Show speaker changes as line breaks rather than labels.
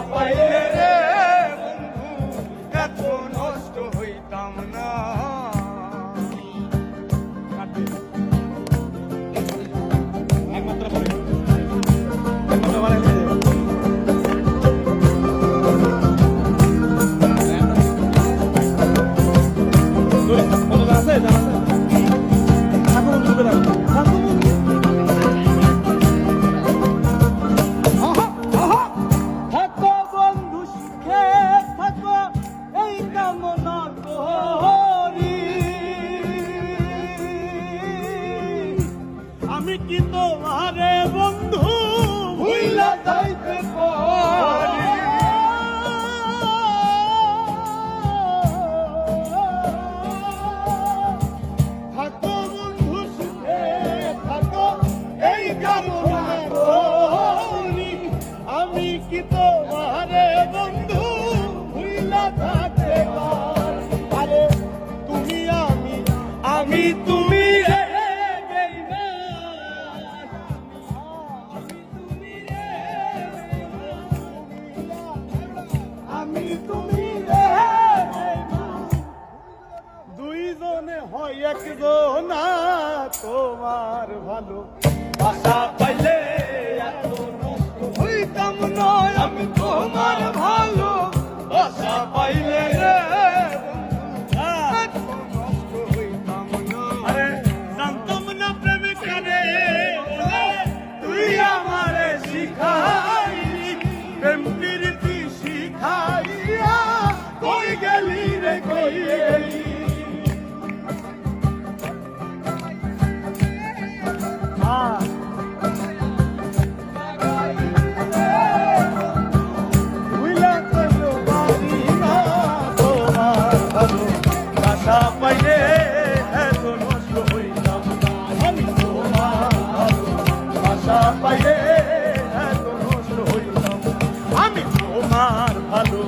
Rafael. আমি কি তোমারে বন্ধু? ভুইলা তুমি আমি আমি তুমি আমি তুমি রে দুইজনে হয় একজন তোমার ভালো ভাষা পাইলে এত নষ্ট হইতাম নয় আমি তোমার ভয়ে আমি তোমার ভালো